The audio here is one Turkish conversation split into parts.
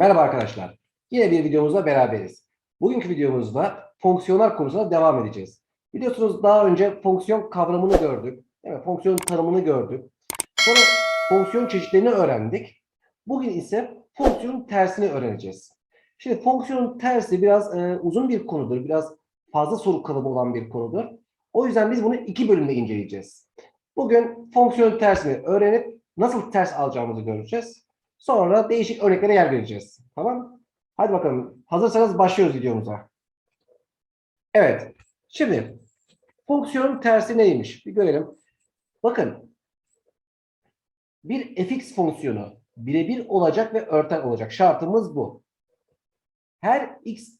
Merhaba arkadaşlar. Yine bir videomuzda beraberiz. Bugünkü videomuzda fonksiyonlar konusuna devam edeceğiz. Biliyorsunuz daha önce fonksiyon kavramını gördük. Değil? Fonksiyon tanımını gördük. Sonra fonksiyon çeşitlerini öğrendik. Bugün ise fonksiyonun tersini öğreneceğiz. Şimdi fonksiyonun tersi biraz e, uzun bir konudur. Biraz fazla soru kalıbı olan bir konudur. O yüzden biz bunu iki bölümde inceleyeceğiz. Bugün fonksiyonun tersini öğrenip nasıl ters alacağımızı göreceğiz. Sonra değişik örneklere yer vereceğiz. Tamam Hadi bakalım. Hazırsanız başlıyoruz videomuza. Evet. Şimdi fonksiyonun tersi neymiş? Bir görelim. Bakın. Bir fx fonksiyonu birebir olacak ve örten olacak. Şartımız bu. Her x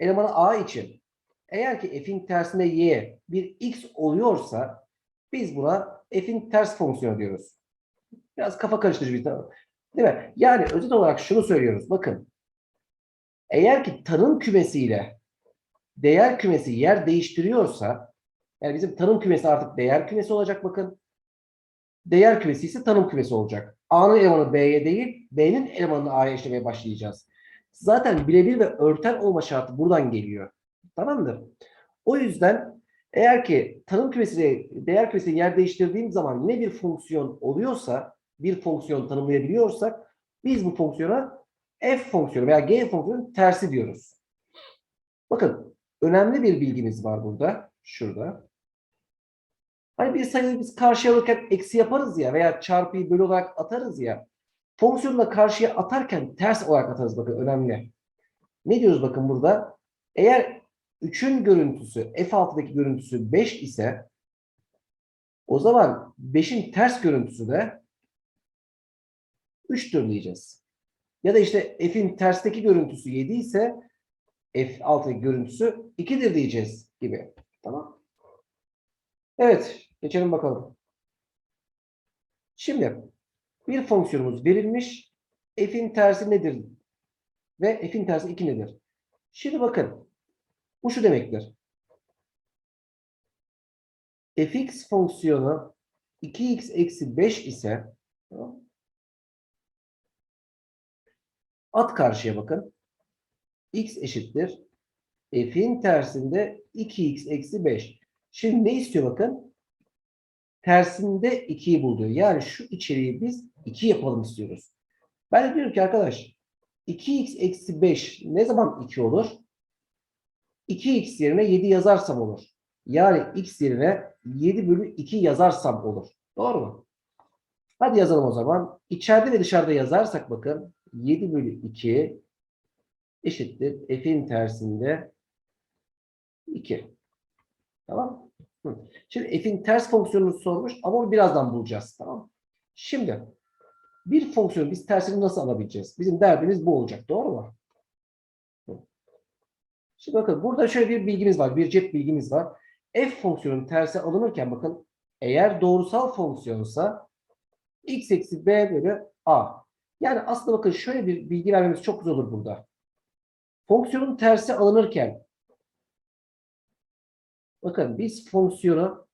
elemanı a için eğer ki f'in tersine y bir x oluyorsa biz buna f'in ters fonksiyonu diyoruz. Biraz kafa karıştırıcı bir tanım. Değil mi? Yani özet olarak şunu söylüyoruz. Bakın. Eğer ki tanım kümesiyle değer kümesi yer değiştiriyorsa yani bizim tanım kümesi artık değer kümesi olacak bakın. Değer kümesi ise tanım kümesi olacak. A'nın elemanı B'ye değil, B'nin elemanını A'ya işlemeye başlayacağız. Zaten birebir ve örten olma şartı buradan geliyor. Tamamdır. O yüzden eğer ki tanım kümesiyle değer kümesi yer değiştirdiğim zaman yine bir fonksiyon oluyorsa bir fonksiyon tanımlayabiliyorsak biz bu fonksiyona f fonksiyonu veya g fonksiyonun tersi diyoruz. Bakın önemli bir bilgimiz var burada. Şurada. Hani bir sayıyı biz karşıya alırken eksi yaparız ya veya çarpıyı bölü olarak atarız ya. Fonksiyonu da karşıya atarken ters olarak atarız bakın önemli. Ne diyoruz bakın burada? Eğer 3'ün görüntüsü f6'daki görüntüsü 5 ise o zaman 5'in ters görüntüsü de 3'tür diyeceğiz. Ya da işte f'in tersteki görüntüsü 7 ise f6'daki görüntüsü 2'dir diyeceğiz gibi. Tamam. Evet. Geçelim bakalım. Şimdi bir fonksiyonumuz verilmiş. F'in tersi nedir? Ve f'in tersi 2 nedir? Şimdi bakın. Bu şu demektir. fx fonksiyonu 2x eksi 5 ise tamam, At karşıya bakın. x eşittir. F'in tersinde 2x eksi 5. Şimdi ne istiyor bakın? Tersinde 2'yi bul diyor. Yani şu içeriği biz 2 yapalım istiyoruz. Ben de diyorum ki arkadaş 2x eksi 5 ne zaman 2 olur? 2x yerine 7 yazarsam olur. Yani x yerine 7 bölü 2 yazarsam olur. Doğru mu? Hadi yazalım o zaman. İçeride ve dışarıda yazarsak bakın 7 bölü 2 eşittir. F'in tersinde 2. Tamam. Şimdi f'in ters fonksiyonunu sormuş ama onu birazdan bulacağız. Tamam Şimdi bir fonksiyonu biz tersini nasıl alabileceğiz? Bizim derdimiz bu olacak. Doğru mu? Şimdi bakın burada şöyle bir bilgimiz var. Bir cep bilgimiz var. F fonksiyonun tersi alınırken bakın eğer doğrusal fonksiyonsa x eksi b bölü a. Yani aslında bakın şöyle bir bilgi vermemiz çok güzel olur burada. Fonksiyonun tersi alınırken bakın biz fonksiyonu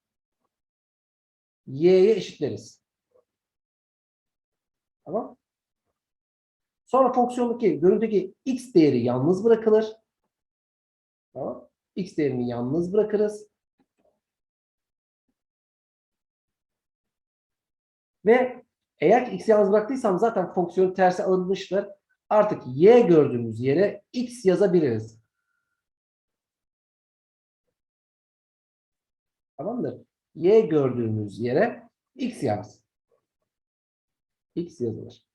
y'ye eşitleriz. Tamam. Sonra fonksiyondaki görüntüdeki x değeri yalnız bırakılır. Tamam. x değerini yalnız bırakırız. Ve eğer ki x'i yalnız bıraktıysam zaten fonksiyon tersi alınmıştır. Artık y gördüğümüz yere x yazabiliriz. Tamamdır. Y gördüğümüz yere x yaz. X yazılır.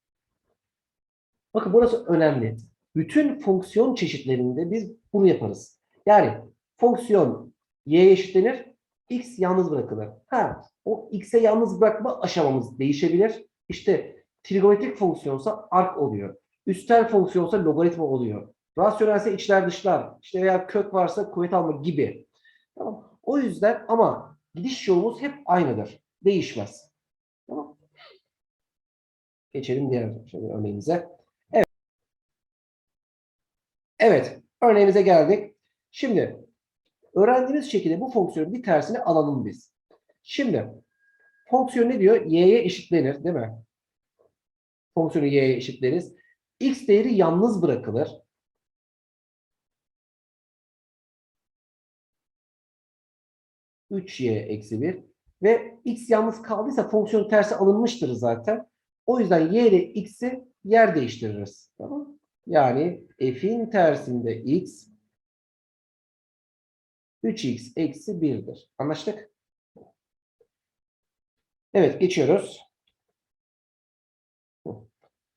Bakın burası önemli. Bütün fonksiyon çeşitlerinde biz bunu yaparız. Yani fonksiyon y eşitlenir, x yalnız bırakılır. Ha, o x'e yalnız bırakma aşamamız değişebilir. İşte trigonometrik fonksiyonsa arc oluyor. Üstel fonksiyonsa logaritma oluyor. Rasyonelse içler dışlar. İşte veya kök varsa kuvvet alma gibi. Tamam. O yüzden ama gidiş yolumuz hep aynıdır. Değişmez. Tamam. Geçelim diğer örneğimize. Evet. Evet. Örneğimize geldik. Şimdi öğrendiğimiz şekilde bu fonksiyonun bir tersini alalım biz. Şimdi fonksiyon ne diyor? Y'ye eşitlenir değil mi? Fonksiyonu y'ye eşitleriz. x değeri yalnız bırakılır. Y eksi 1 ve x yalnız kaldıysa fonksiyonun tersi alınmıştır zaten. O yüzden y ile x'i yer değiştiririz. Tamam Yani f'in tersinde x 3x eksi 1'dir. Anlaştık? Evet geçiyoruz.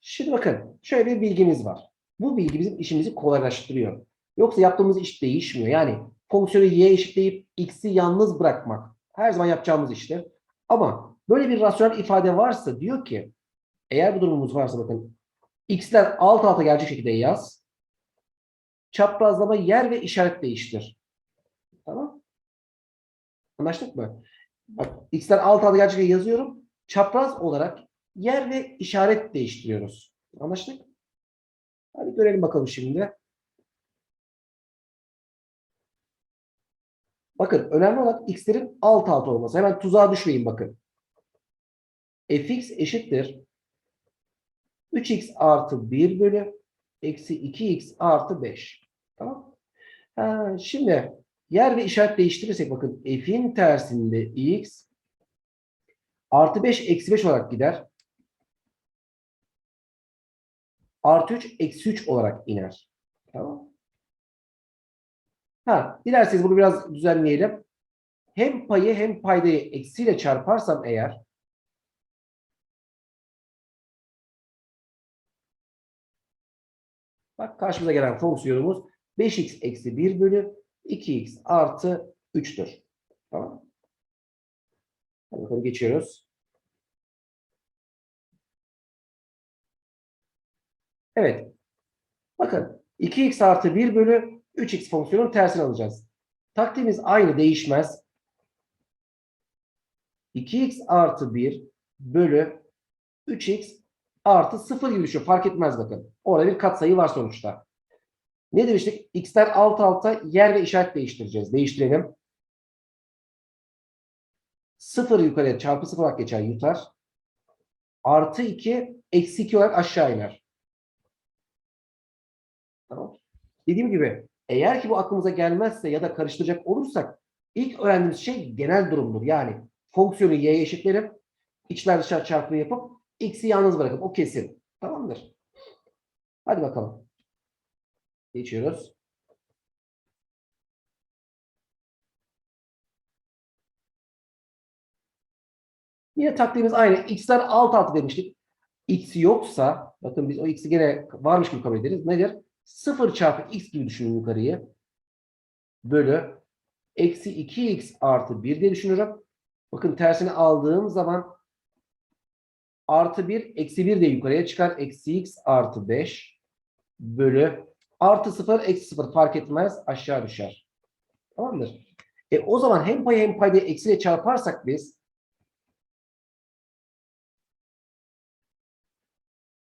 Şimdi bakın şöyle bir bilgimiz var. Bu bilgi bizim işimizi kolaylaştırıyor. Yoksa yaptığımız iş değişmiyor. Yani fonksiyonu y eşitleyip x'i yalnız bırakmak her zaman yapacağımız iştir. Ama böyle bir rasyonel ifade varsa diyor ki eğer bu durumumuz varsa bakın x'ler alt alta gelecek şekilde yaz. Çaprazlama yer ve işaret değiştir. Tamam. Anlaştık mı? Bak x'ler alt alta şekilde yazıyorum. Çapraz olarak yer ve işaret değiştiriyoruz. Anlaştık? Hadi görelim bakalım şimdi. Bakın önemli olan x'lerin alt alta olması. Hemen tuzağa düşmeyin bakın. fx eşittir 3x artı 1 bölü eksi 2x artı 5. Tamam. Ha, şimdi yer ve işaret değiştirirsek bakın f'in tersinde x artı 5 eksi 5 olarak gider. Artı 3 eksi 3 olarak iner. Tamam. Ha, dilerseniz bunu biraz düzenleyelim. Hem payı hem paydayı eksiyle çarparsam eğer Bak karşımıza gelen fonksiyonumuz 5x eksi 1 bölü 2x artı 3'tür. Tamam. Hadi bakalım geçiyoruz. Evet. Bakın 2x artı 1 bölü 3x fonksiyonun tersini alacağız. Taktiğimiz aynı değişmez. 2x artı 1 bölü 3x artı 0 gibi düşüyor. Fark etmez bakın. Orada bir katsayı var sonuçta. Ne demiştik? X'ler alt alta yer ve işaret değiştireceğiz. Değiştirelim. 0 yukarıya çarpı 0 olarak geçer yutar. Artı 2 eksi 2 olarak aşağı iner. Tamam. Dediğim gibi eğer ki bu aklımıza gelmezse ya da karıştıracak olursak ilk öğrendiğimiz şey genel durumdur. Yani fonksiyonu y'ye eşitlerim. İçler dışarı çarpımı yapıp x'i yalnız bırakıp o kesin. Tamamdır. Hadi bakalım. Geçiyoruz. Yine taktiğimiz aynı. X'ler alt altı demiştik. X yoksa, bakın biz o x'i gene varmış gibi kabul ederiz. Nedir? 0 çarpı x gibi düşünün yukarıyı. Bölü eksi 2x artı 1 diye düşünürüm. Bakın tersini aldığım zaman artı 1 eksi 1 de yukarıya çıkar. Eksi x artı 5 bölü artı 0 eksi 0 fark etmez aşağı düşer. Tamamdır. E o zaman hem payı hem paydayı eksiyle çarparsak biz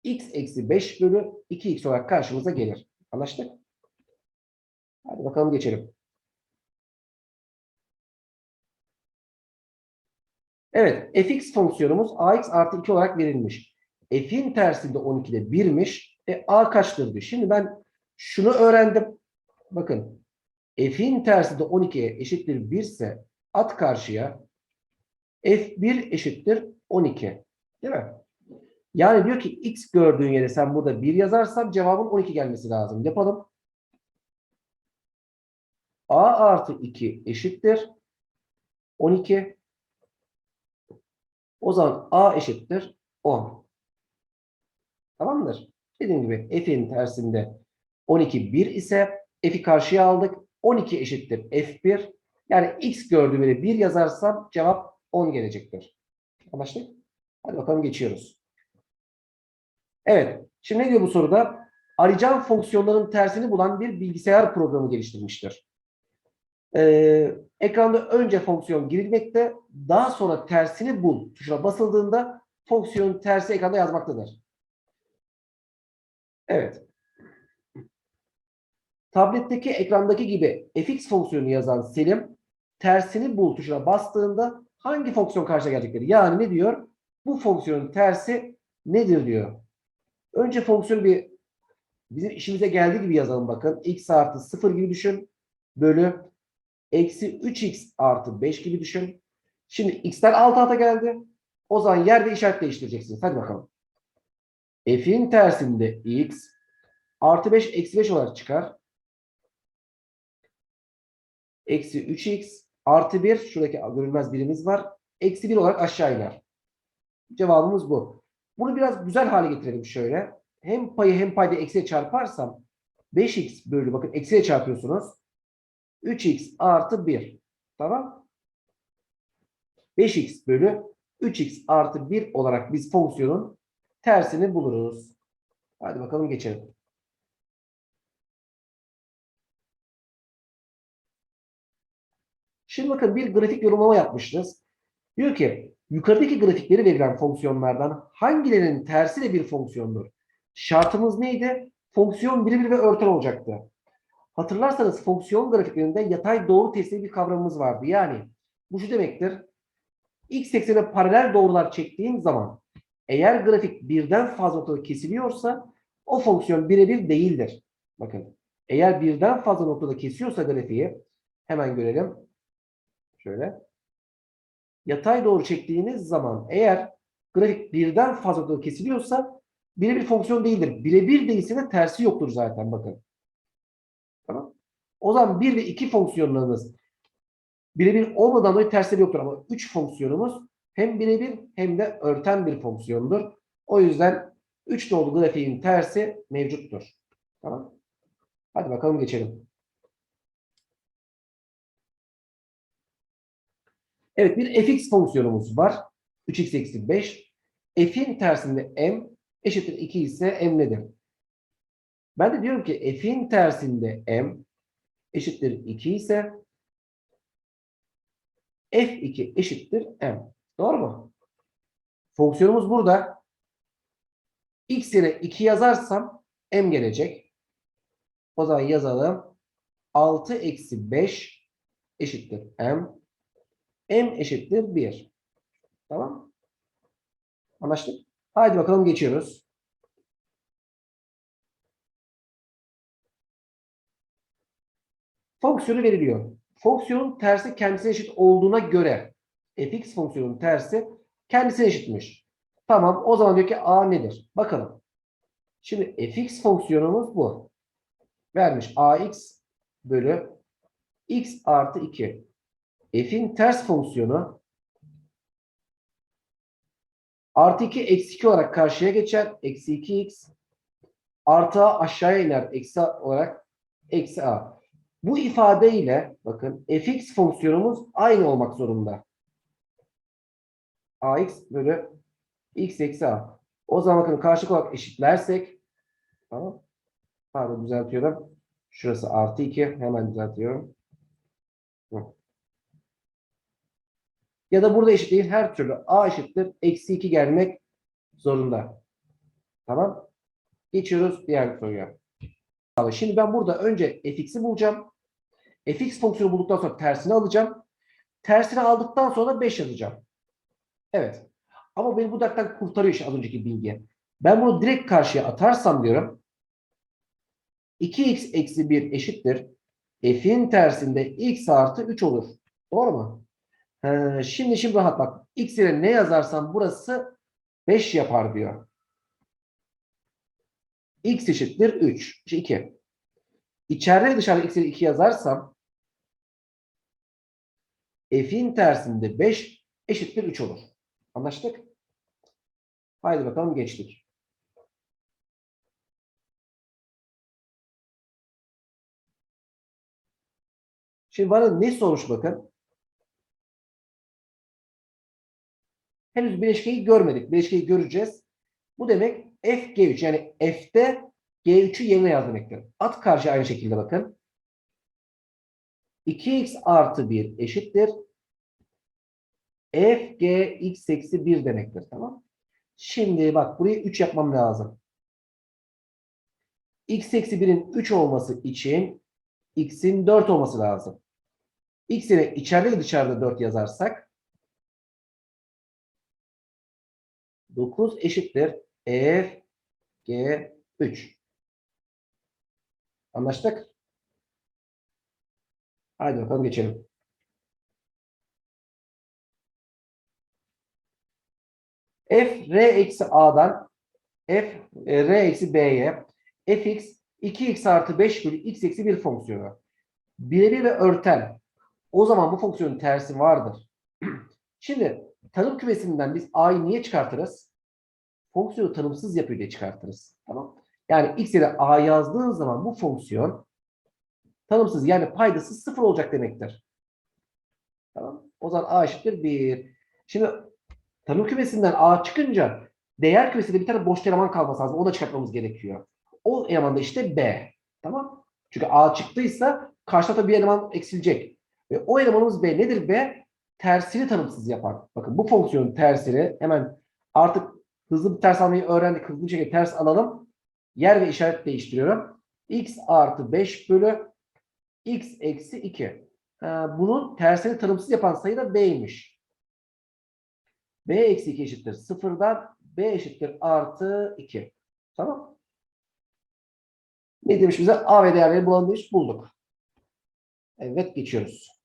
x eksi 5 bölü 2x olarak karşımıza gelir. Anlaştık? Hadi bakalım geçelim. Evet, fx fonksiyonumuz ax artı 2 olarak verilmiş. f'in tersinde 12'de 1'miş. E a kaçtır diyor. Şimdi ben şunu öğrendim. Bakın, f'in tersinde 12'ye eşittir 1 ise at karşıya f1 eşittir 12. Değil mi? Yani diyor ki x gördüğün yere sen burada 1 yazarsan cevabın 12 gelmesi lazım. Yapalım. a artı 2 eşittir 12. O zaman a eşittir 10. Tamamdır. Dediğim gibi f'in tersinde 12 1 ise f'i karşıya aldık. 12 eşittir f1. Yani x gördüğüm yere 1 yazarsam cevap 10 gelecektir. Anlaştık? Hadi bakalım geçiyoruz. Evet. Şimdi ne diyor bu soruda? Arayacağım fonksiyonların tersini bulan bir bilgisayar programı geliştirmiştir. Ee, ekranda önce fonksiyon girilmekte, daha sonra tersini bul tuşuna basıldığında fonksiyonun tersi ekranda yazmaktadır. Evet. Tabletteki ekrandaki gibi fx fonksiyonu yazan Selim tersini bul tuşuna bastığında hangi fonksiyon karşıya gelecektir? Yani ne diyor? Bu fonksiyonun tersi nedir diyor. Önce fonksiyonu bir Bizim işimize geldiği gibi yazalım bakın. x artı 0 gibi düşün. Bölü eksi 3x artı 5 gibi düşün. Şimdi x'ler alt alta geldi. O zaman yer ve işaret değiştireceksiniz. Hadi bakalım. F'in tersinde x artı 5 eksi 5 olarak çıkar. Eksi 3x artı 1 şuradaki görünmez birimiz var. Eksi 1 olarak aşağı iner. Cevabımız bu. Bunu biraz güzel hale getirelim şöyle. Hem payı hem payda eksiye çarparsam 5x bölü bakın eksiye çarpıyorsunuz. 3x artı 1. Tamam. 5x bölü 3x artı 1 olarak biz fonksiyonun tersini buluruz. Hadi bakalım geçelim. Şimdi bakın bir grafik yorumlama yapmışız. Diyor ki yukarıdaki grafikleri verilen fonksiyonlardan hangilerinin tersi de bir fonksiyondur? Şartımız neydi? Fonksiyon birebir ve örten olacaktı. Hatırlarsanız fonksiyon grafiklerinde yatay doğru testi bir kavramımız vardı. Yani bu şu demektir. X eksenine paralel doğrular çektiğim zaman eğer grafik birden fazla noktada kesiliyorsa o fonksiyon birebir değildir. Bakın eğer birden fazla noktada kesiyorsa grafiği hemen görelim. Şöyle. Yatay doğru çektiğiniz zaman eğer grafik birden fazla noktada kesiliyorsa birebir fonksiyon değildir. Birebir değilse de tersi yoktur zaten bakın. Tamam. O zaman 1 ve 2 fonksiyonlarımız birebir olmadan dolayı tersleri yoktur ama 3 fonksiyonumuz hem birebir hem de örten bir fonksiyondur. O yüzden 3 nolu grafiğin tersi mevcuttur. Tamam. Hadi bakalım geçelim. Evet bir fx fonksiyonumuz var. 3x eksi 5. f'in tersinde m eşittir 2 ise m nedir? Ben de diyorum ki f'in tersinde m eşittir 2 ise f2 eşittir m. Doğru mu? Fonksiyonumuz burada. x yerine 2 yazarsam m gelecek. O zaman yazalım. 6 eksi 5 eşittir m. m eşittir 1. Tamam. Anlaştık. Haydi bakalım geçiyoruz. Fonksiyonu veriliyor. Fonksiyonun tersi kendisine eşit olduğuna göre fx fonksiyonun tersi kendisine eşitmiş. Tamam o zaman diyor ki a nedir? Bakalım. Şimdi fx fonksiyonumuz bu. Vermiş ax bölü x artı 2. f'in ters fonksiyonu artı 2 eksi 2 olarak karşıya geçer. Eksi 2x artı a aşağıya iner. Eksi a olarak eksi a. Bu ifadeyle bakın fx fonksiyonumuz aynı olmak zorunda. ax bölü x eksi a. O zaman bakın karşılık olarak eşitlersek tamam. Pardon düzeltiyorum. Şurası artı 2. Hemen düzeltiyorum. Ya da burada eşit değil. Her türlü a eşittir. Eksi 2 gelmek zorunda. Tamam. Geçiyoruz diğer soruya. Şimdi ben burada önce fx'i bulacağım. fx fonksiyonu bulduktan sonra tersini alacağım. Tersini aldıktan sonra 5 yazacağım. Evet. Ama beni bu dakikadan kurtarıyor işte az önceki bilgi. Ben bunu direkt karşıya atarsam diyorum. 2x eksi 1 eşittir. F'in tersinde x artı 3 olur. Doğru mu? He, şimdi şimdi rahat bak. X yerine ne yazarsam burası 5 yapar diyor. X eşittir 3. 2. İçeride ve dışarıda x yerine 2 yazarsam F'in tersinde 5 eşittir 3 olur. Anlaştık? Haydi bakalım geçtik. Şimdi bana ne sormuş bakın. Henüz bileşkeyi görmedik. Bileşkeyi göreceğiz. Bu demek f g3 yani f'te g3'ü yerine yaz demektir. At karşı aynı şekilde bakın. 2x artı 1 eşittir. f g x eksi 1 demektir. Tamam. Şimdi bak burayı 3 yapmam lazım. x eksi 1'in 3 olması için x'in 4 olması lazım. x yerine içeride ve dışarıda 4 yazarsak 9 eşittir f g 3. Anlaştık? Haydi bakalım geçelim. f r eksi a'dan f e, r eksi b'ye fx 2x artı 5 bölü x eksi 1 fonksiyonu. Birebir ve örten. O zaman bu fonksiyonun tersi vardır. Şimdi tanım kümesinden biz a'yı niye çıkartırız? Fonksiyonu tanımsız yapıyor diye çıkartırız. Tamam. Yani x yerine a yazdığın zaman bu fonksiyon tanımsız yani paydası sıfır olacak demektir. Tamam. O zaman a eşittir 1. Şimdi tanım kümesinden a çıkınca değer kümesinde bir tane boş eleman kalması lazım. Onu da çıkartmamız gerekiyor. O eleman da işte b. Tamam. Çünkü a çıktıysa karşı tarafta bir eleman eksilecek. Ve o elemanımız b nedir b? Tersini tanımsız yapar. Bakın bu fonksiyonun tersini hemen artık hızlı bir ters almayı öğrendik. Hızlı bir şekilde ters alalım. Yer ve işaret değiştiriyorum. x artı 5 bölü x eksi 2. Ha, bunun tersini tanımsız yapan sayı da b'ymiş. b eksi 2 eşittir 0'dan b eşittir artı 2. Tamam. Ne demiş bize? A ve değerleri bulalım demiş. Bulduk. Evet geçiyoruz.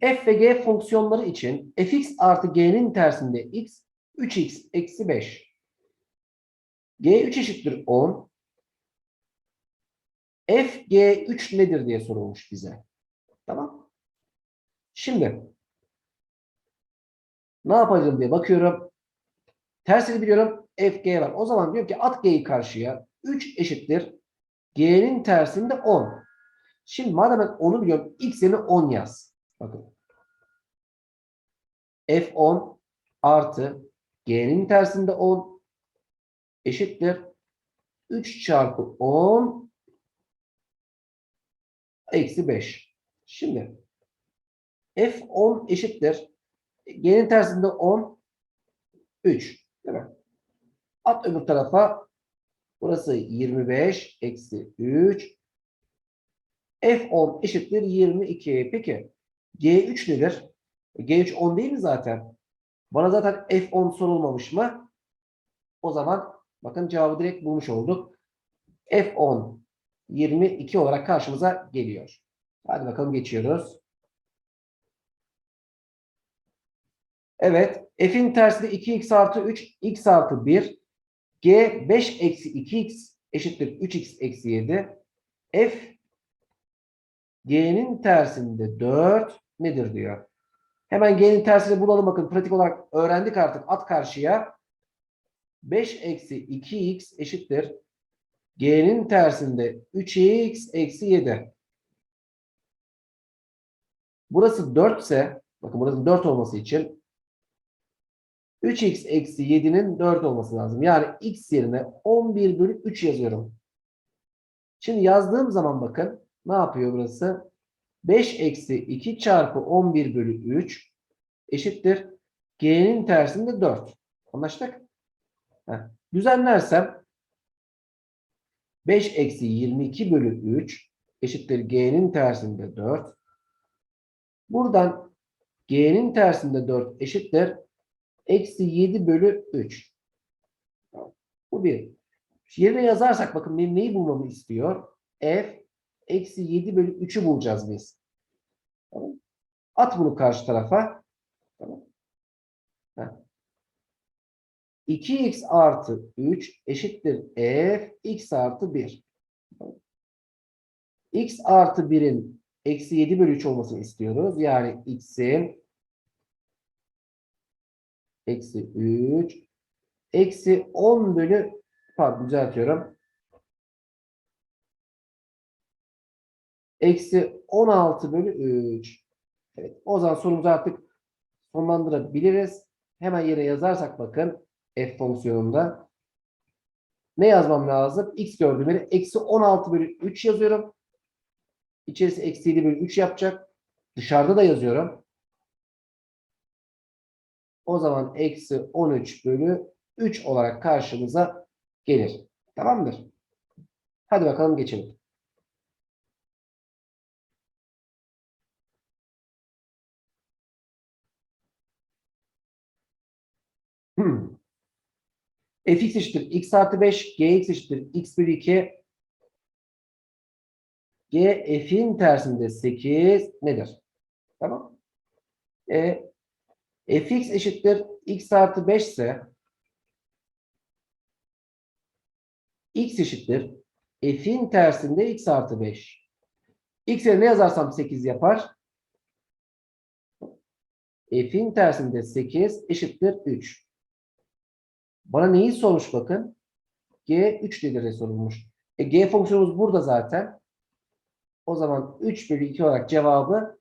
F ve G fonksiyonları için fx artı g'nin tersinde x 3x eksi 5. g 3 eşittir 10. f g 3 nedir diye sorulmuş bize. Tamam. Şimdi ne yapacağım diye bakıyorum. Tersini biliyorum. F g var. O zaman diyorum ki at g'yi karşıya. 3 eşittir. g'nin tersinde 10. Şimdi madem ben 10'u biliyorum. x yerine 10 yaz. Bakın. F10 artı G'nin tersinde 10 eşittir. 3 çarpı 10 eksi 5. Şimdi F10 eşittir. G'nin tersinde 10 3. Değil mi? At öbür tarafa. Burası 25 eksi 3. F10 eşittir 22. Peki G3 nedir? G3 10 değil mi zaten? Bana zaten F10 sorulmamış mı? O zaman bakın cevabı direkt bulmuş olduk. F10 22 olarak karşımıza geliyor. Hadi bakalım geçiyoruz. Evet. F'in tersi de 2x artı 3, x artı 1. G 5 eksi 2x eşittir 3x eksi 7. F G'nin tersinde 4 nedir diyor. Hemen G'nin tersini bulalım bakın. Pratik olarak öğrendik artık. At karşıya. 5 eksi 2x eşittir. G'nin tersinde 3x eksi 7. Burası 4 ise bakın burası 4 olması için 3x eksi 7'nin 4 olması lazım. Yani x yerine 11 bölü 3 yazıyorum. Şimdi yazdığım zaman bakın ne yapıyor burası? 5 eksi 2 çarpı 11 bölü 3 eşittir. G'nin tersinde 4. Anlaştık? Heh. Düzenlersem 5 eksi 22 bölü 3 eşittir G'nin tersinde 4. Buradan G'nin tersinde 4 eşittir. Eksi 7 bölü 3. Bu bir. Yerine yazarsak bakın benim neyi bulmamı istiyor? F eksi 7 bölü 3'ü bulacağız biz. Tamam. At bunu karşı tarafa. Tamam. Heh. 2x artı 3 eşittir f x artı 1. x artı 1'in eksi 7 bölü 3 olmasını istiyoruz. Yani x'in eksi 3 eksi 10 bölü pardon düzeltiyorum. Eksi 16 bölü 3. Evet, o zaman sorumuzu artık sonlandırabiliriz. Hemen yere yazarsak bakın f fonksiyonunda ne yazmam lazım? x gördüğüm yere eksi 16 bölü 3 yazıyorum. İçerisi eksi 7 bölü 3 yapacak. Dışarıda da yazıyorum. O zaman eksi 13 bölü 3 olarak karşımıza gelir. Tamamdır. Hadi bakalım geçelim. Hmm. fx eşittir x artı 5, gx eşittir x bölü 2. g f'in tersinde 8 nedir? Tamam. E, fx eşittir x artı 5 ise x eşittir f'in tersinde x artı 5. x'e ne yazarsam 8 yapar? f'in tersinde 8 eşittir 3. Bana neyi sormuş bakın? G 3 değeri sorulmuş. E, G fonksiyonumuz burada zaten. O zaman 3 bölü 2 olarak cevabı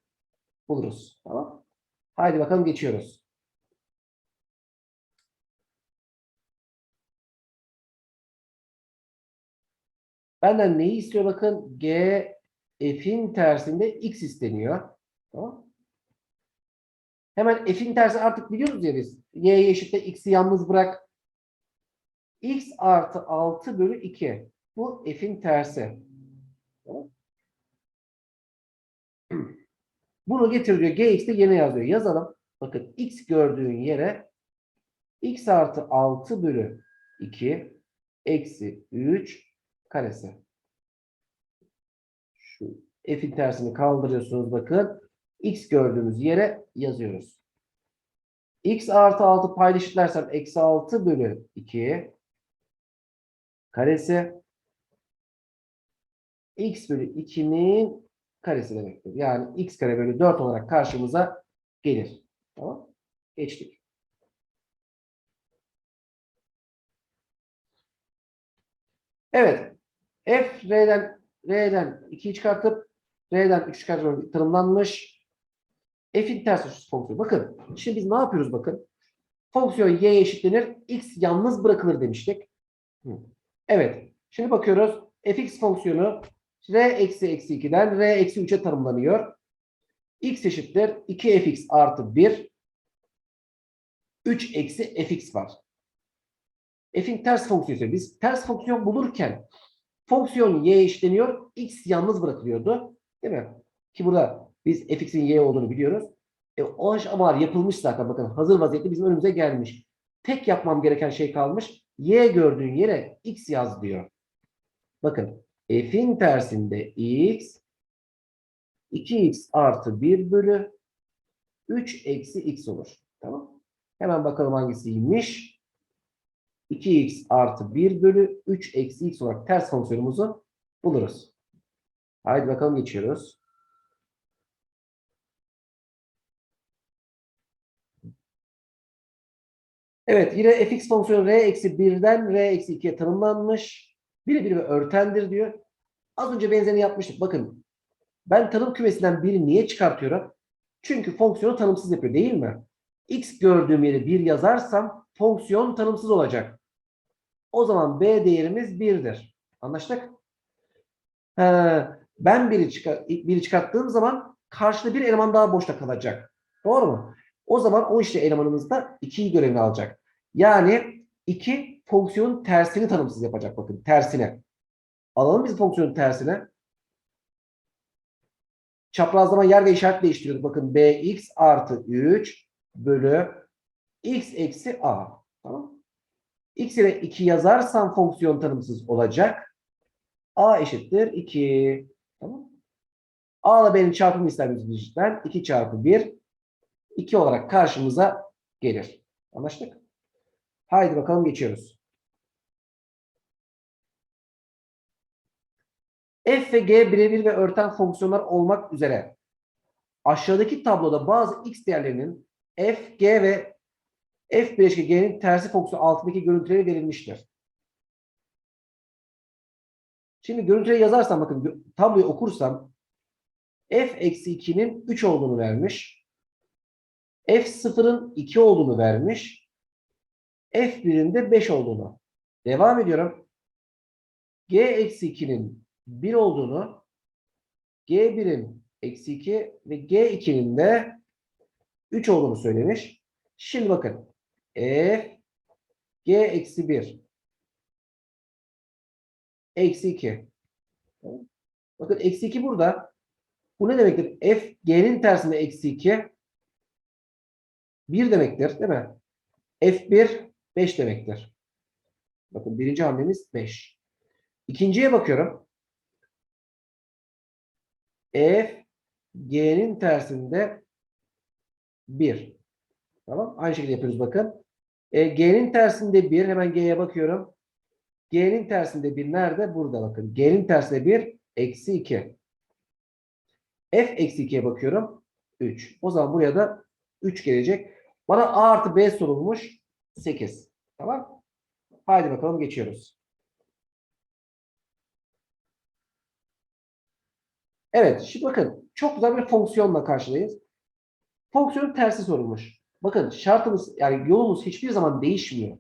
buluruz. Tamam. Haydi bakalım geçiyoruz. Benden neyi istiyor bakın? G f'in tersinde x isteniyor. Tamam. Hemen f'in tersi artık biliyoruz ya biz. y'ye eşittir x'i yalnız bırak. X artı 6 bölü 2. Bu f'in tersi. Bunu getiriyor. gx'de yeni yazıyor. Yazalım. Bakın x gördüğün yere x artı 6 bölü 2 eksi 3 karesi. Şu f'in tersini kaldırıyorsunuz bakın. x gördüğümüz yere yazıyoruz. x artı 6 paylaşırlarsam eksi 6 bölü 2 karesi x bölü 2'nin karesi demektir. Yani x kare bölü 4 olarak karşımıza gelir. Tamam. Geçtik. Evet. F R'den R'den 2'yi çıkartıp R'den 3 çıkartıp tanımlanmış. F'in ters açısı fonksiyonu. Bakın. Şimdi biz ne yapıyoruz bakın. Fonksiyon y eşitlenir. X yalnız bırakılır demiştik. Hı. Evet. Şimdi bakıyoruz. fx fonksiyonu r eksi eksi 2'den r eksi 3'e tanımlanıyor. x eşittir 2fx artı 1 3 eksi fx var. F'in ters fonksiyonu. Biz ters fonksiyon bulurken fonksiyon y eşitleniyor. X yalnız bırakılıyordu. Değil mi? Ki burada biz fx'in y olduğunu biliyoruz. E, o aşamalar yapılmış zaten. Bakın hazır vaziyette bizim önümüze gelmiş. Tek yapmam gereken şey kalmış. Y gördüğün yere x yaz diyor. Bakın f'in tersinde x 2x artı 1 bölü 3 eksi x olur. Tamam. Hemen bakalım hangisiymiş. 2x artı 1 bölü 3 eksi x olarak ters fonksiyonumuzu buluruz. Haydi bakalım geçiyoruz. Evet yine fx fonksiyonu r eksi 1'den r eksi 2'ye tanımlanmış. Birebir ve örtendir diyor. Az önce benzerini yapmıştık. Bakın ben tanım kümesinden biri niye çıkartıyorum? Çünkü fonksiyonu tanımsız yapıyor değil mi? x gördüğüm yere 1 yazarsam fonksiyon tanımsız olacak. O zaman b değerimiz 1'dir. Anlaştık? He, ben biri, çıkar, biri çıkarttığım zaman karşıda bir eleman daha boşta kalacak. Doğru mu? O zaman o işte elemanımız da 2'yi görevini alacak. Yani 2 fonksiyonun tersini tanımsız yapacak. Bakın tersine. Alalım biz fonksiyonun tersine. Çaprazlama yer ve işaret değiştiriyoruz. Bakın bx artı 3 bölü x eksi a. Tamam X ile 2 yazarsam fonksiyon tanımsız olacak. A eşittir 2. Tamam A ile B'nin çarpımı ister bizden. 2 çarpı 1 2 olarak karşımıza gelir. Anlaştık? Haydi bakalım geçiyoruz. F ve G birebir ve örten fonksiyonlar olmak üzere aşağıdaki tabloda bazı x değerlerinin f, g ve f bileşke g'nin tersi fonksiyonu altındaki görüntüleri verilmiştir. Şimdi görüntüleri yazarsam bakın tabloyu okursam f eksi 2'nin 3 olduğunu vermiş. f sıfırın 2 olduğunu vermiş. F1'in de 5 olduğunu. Devam ediyorum. g eksi 2'nin 1 olduğunu g1'in eksi 2 ve g2'nin de 3 olduğunu söylemiş. Şimdi bakın f g eksi 1 eksi 2 bakın eksi 2 burada bu ne demektir? f g'nin tersinde eksi 2 1 demektir değil mi? f1 5 demektir. Bakın birinci hamlemiz 5. İkinciye bakıyorum. F G'nin tersinde 1. Tamam. Aynı şekilde yapıyoruz bakın. E, G'nin tersinde 1. Hemen G'ye bakıyorum. G'nin tersinde 1 nerede? Burada bakın. G'nin tersinde 1. Eksi 2. F eksi 2'ye bakıyorum. 3. O zaman buraya da 3 gelecek. Bana A artı B sorulmuş. 8. Tamam. Haydi bakalım geçiyoruz. Evet. Şimdi bakın. Çok güzel bir fonksiyonla karşılayız. Fonksiyonun tersi sorulmuş. Bakın şartımız yani yolumuz hiçbir zaman değişmiyor.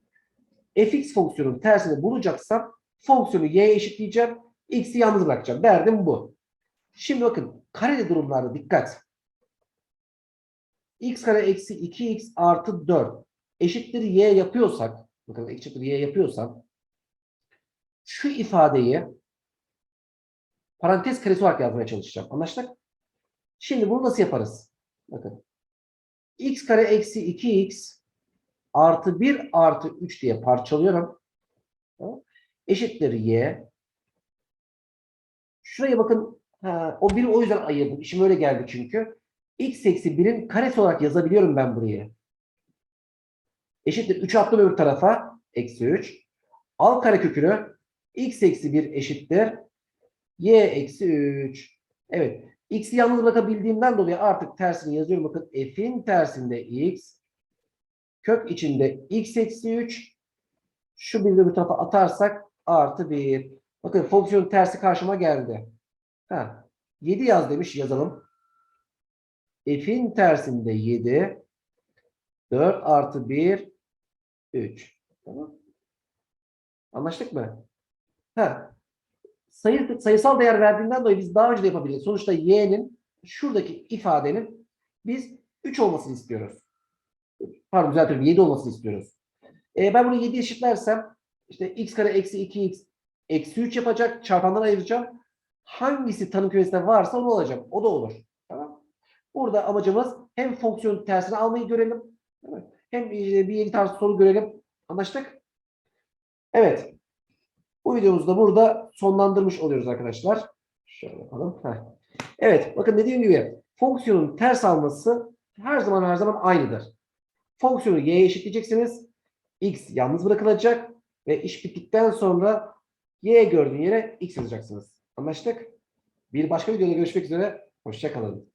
fx fonksiyonun tersini bulacaksam fonksiyonu y'ye eşitleyeceğim. x'i yalnız bırakacağım. Derdim bu. Şimdi bakın kareli durumlarda dikkat. x kare eksi 2x artı 4 eşittir y yapıyorsak bakın eşittir y yapıyorsam şu ifadeyi parantez karesi olarak yazmaya çalışacağım. Anlaştık? Şimdi bunu nasıl yaparız? Bakın. x kare eksi 2x artı 1 artı 3 diye parçalıyorum. Eşittir y. Şuraya bakın. Ha, o 1'i o yüzden ayırdım. İşim öyle geldi çünkü. x eksi 1'in karesi olarak yazabiliyorum ben burayı. Eşittir 3 attım öbür tarafa. Eksi 3. Al kare kökünü. x eksi 1 eşittir. y eksi 3. Evet. X'i yalnız bırakabildiğimden dolayı artık tersini yazıyorum. Bakın f'in tersinde x. Kök içinde x eksi 3. Şu birliği bu tarafa atarsak artı 1. Bakın fonksiyonun tersi karşıma geldi. Ha, 7 yaz demiş yazalım. F'in tersinde 7. 4 artı 1 3. Tamam. Anlaştık mı? Ha. Sayı, sayısal değer verdiğinden dolayı biz daha önce de yapabiliriz. Sonuçta y'nin şuradaki ifadenin biz 3 olmasını istiyoruz. Pardon düzeltiyorum 7 olmasını istiyoruz. E, ben bunu 7 eşitlersem işte x kare eksi 2x eksi 3 yapacak. Çarpandan ayıracağım. Hangisi tanım kümesinde varsa onu alacağım. O da olur. Tamam. Burada amacımız hem fonksiyonun tersini almayı görelim. Evet. Hem e, bir yeni tarz soru görelim. Anlaştık? Evet. Bu videomuzu da burada sonlandırmış oluyoruz arkadaşlar. Şöyle yapalım. Heh. Evet. Bakın dediğim gibi fonksiyonun ters alması her zaman her zaman aynıdır. Fonksiyonu y'ye eşitleyeceksiniz. x yalnız bırakılacak ve iş bittikten sonra y gördüğün yere x yazacaksınız. Anlaştık? Bir başka videoda görüşmek üzere. Hoşça kalın.